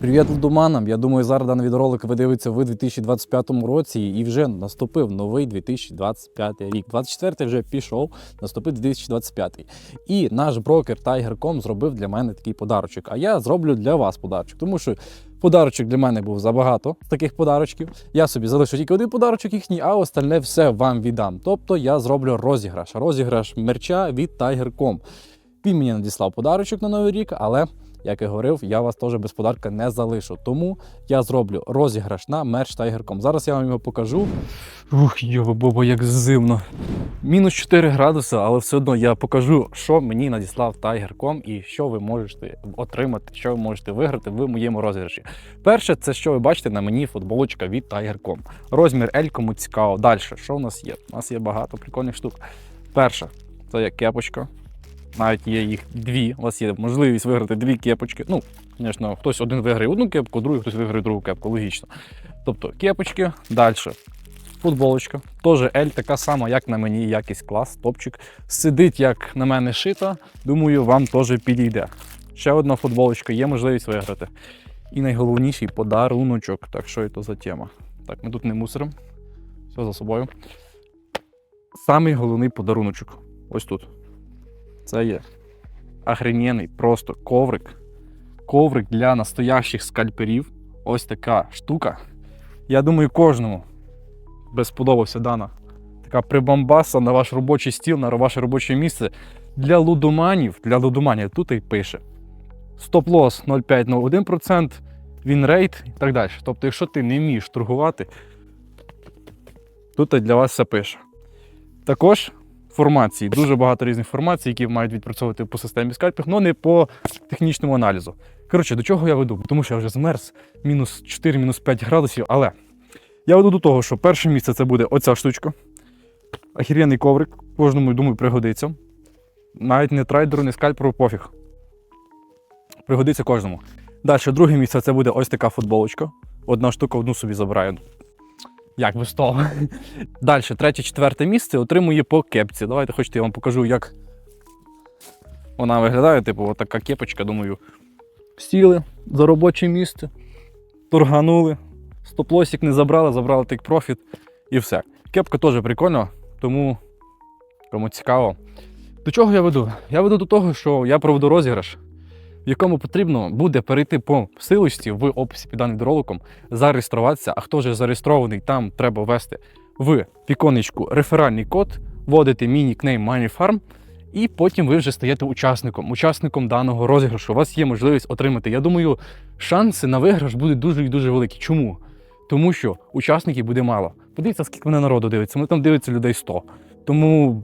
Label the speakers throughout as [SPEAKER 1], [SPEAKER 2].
[SPEAKER 1] Привіт лудоманам! Я думаю, зараз даний відеоролик ви дивитеся в 2025 році і вже наступив новий 2025 рік. 24 вже пішов, наступив 2025. І наш брокер Tiger.com зробив для мене такий подарочок. А я зроблю для вас подарочок, тому що подарочок для мене був забагато таких подарочків. Я собі залишу тільки один подарочок їхній, а остальне все вам віддам. Тобто я зроблю розіграш, розіграш мерча від Tiger.com. Він мені надіслав подарочок на новий рік, але як і говорив, я вас теж без подарка не залишу. Тому я зроблю розіграш на мерч Tiger.com. Зараз я вам його покажу. Ух, його бобо, як зимно. Мінус 4 градуси, але все одно я покажу, що мені надіслав Tiger.com і що ви можете отримати, що ви можете виграти в моєму розіграші. Перше, це що ви бачите на мені футболочка від Tiger.com. Розмір L, кому цікаво. Далі, що у нас є? У нас є багато прикольних штук. Перша, це є кепочка. Навіть є їх дві. У вас є можливість виграти дві кепочки. Ну, звісно, хтось один виграє одну кепку, другий хтось виграє другу кепку, логічно. Тобто кепочки, далі. Футболочка, теж L, така сама, як на мені, якийсь клас, топчик. Сидить, як на мене шита. Думаю, вам теж підійде. Ще одна футболочка, є можливість виграти. І найголовніший подаруночок. Так, що це за тема? Так, ми тут не мусоримо. Все за собою. Самий головний подаруночок. Ось тут. Це є охрененний просто коврик. Коврик для настоящих скальперів. Ось така штука. Я думаю, кожному би сподобався дана така прибамбаса на ваш робочий стіл, на ваше робоче місце. Для лудоманів, для лудоманів тут і пише. Стоп-лос 0,5 на 1%, вінрейт і так далі. Тобто, якщо ти не вмієш торгувати, тут для вас все пише. Також формації, дуже багато різних формацій, які мають відпрацьовувати по системі скальпінг, але не по технічному аналізу. Коротше, до чого я веду? Тому що я вже змерз мінус 4, мінус 5 градусів, але я веду до того, що перше місце це буде оця штучка. Охеренний коврик, кожному, думаю, пригодиться. Навіть не трейдеру, не скальперу, пофіг. Пригодиться кожному. Далі, друге місце це буде ось така футболочка. Одна штука одну собі забираю. Як без того. Далі, третє, четверте місце отримує по кепці. Давайте хочете, я вам покажу, як вона виглядає. Типу, отака кепочка, думаю. Сіли за робоче місце, торганули, стоп-лосик не забрали, забрали тик профіт і все. Кепка теж прикольна, тому кому цікаво. До чого я веду? Я веду до того, що я проведу розіграш, в якому потрібно буде перейти по силочці в описі під даним відеороликом, зареєструватися. А хто вже зареєстрований, там треба ввести в віконечку реферальний код, вводити міні-кнейм MoneyFarm, і потім ви вже стаєте учасником, учасником даного розіграшу. У вас є можливість отримати. Я думаю, шанси на виграш будуть дуже і дуже великі. Чому? Тому що учасників буде мало. Подивіться, скільки мене народу дивиться. Ми там дивиться людей 100. Тому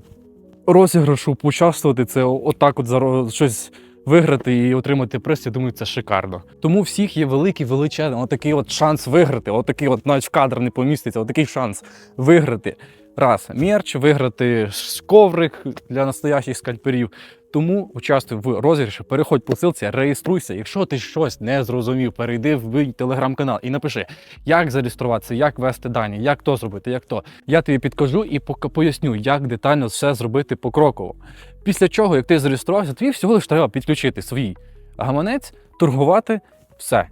[SPEAKER 1] розіграшу поучаствувати це отак, от заро- щось виграти і отримати приз, я думаю, це шикарно. Тому всіх є великий величезний отакий от шанс виграти. Отакий, от навіть в кадр не поміститься, отакий шанс виграти. Раз мерч, виграти коврик для настоящих скальперів. Тому участвуй в розіграші, переходь по ссылці, реєструйся. Якщо ти щось не зрозумів, перейди в телеграм-канал і напиши, як зареєструватися, як ввести дані, як то зробити, як то. Я тобі підкажу і поясню, як детально все зробити покроково. Після чого, як ти зареєструвався, тобі всього лиш треба підключити свій гаманець, торгувати, все.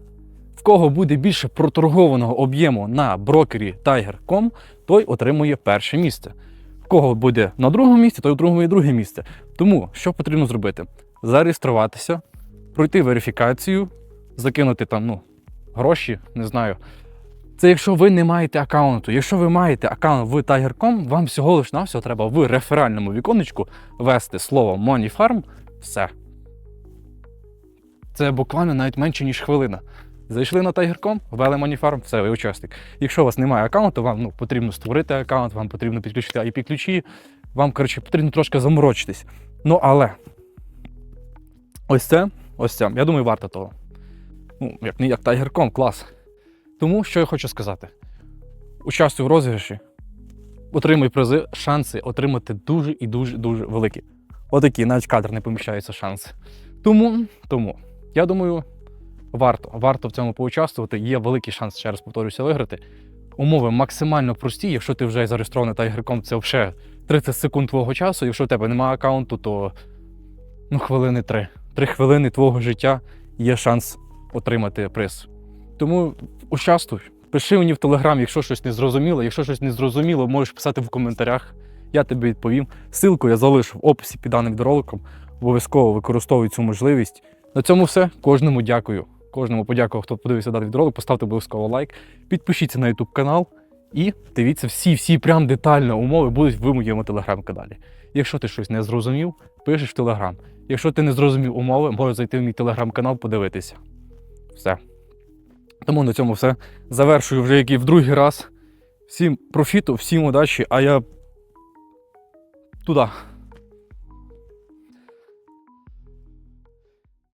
[SPEAKER 1] В кого буде більше проторгованого об'єму на брокері Tiger.com, той отримує перше місце. Кого буде на другому місці, той отримує друге місце. Тому що потрібно зробити? Зареєструватися, пройти верифікацію, закинути там ну, гроші, не знаю. Це якщо ви не маєте аккаунту. Якщо ви маєте аккаунт в Tiger.com, вам всього лиш навсього треба в реферальному віконечку ввести слово MoneyFarm, все. Це буквально навіть менше, ніж хвилина. Зайшли на Tiger.com, ввели MoneyFarm, все, ви учасник. Якщо у вас немає аккаунту, вам ну, потрібно створити аккаунт, вам потрібно підключити IP-ключі, вам, коротше, потрібно трошки заморочитись. Ну, але ось це, ось це, я думаю, варто того. Ну, як не як Tiger.com, клас. Тому що я хочу сказати: участвуй в розіграші, отримуй призи, шанси отримати дуже і дуже дуже великі. Отакі, навіть кадр не поміщаються шанси. Тому, тому, я думаю, варто, варто в цьому поучаствувати. Є великий шанс, ще раз повторюся, виграти. Умови максимально прості. Якщо ти вже зареєстрований тайгерком, це вже 30 секунд твого часу. Якщо в тебе немає аккаунту, то ну, хвилини три. Три хвилини твого життя є шанс отримати приз. Тому участвуй. Пиши мені в телеграм, якщо щось не зрозуміло. Якщо щось не зрозуміло, можеш писати в коментарях. Я тобі відповім. Силку я залишу в описі під даним роликом. Обов'язково використовуй цю можливість. На цьому все. Кожному дякую. Кожному подякував, хто подивився даний відеоролик. Поставте обов'язково лайк. Підпишіться на YouTube канал і дивіться всі, всі прям детально умови будуть в моєму телеграм-каналі. Якщо ти щось не зрозумів, пишеш в телеграм. Якщо ти не зрозумів умови, можеш зайти в мій телеграм-канал, подивитися. Все. Тому на цьому все. Завершую вже який в другий раз. Всім профіту, всім удачі, а я туди.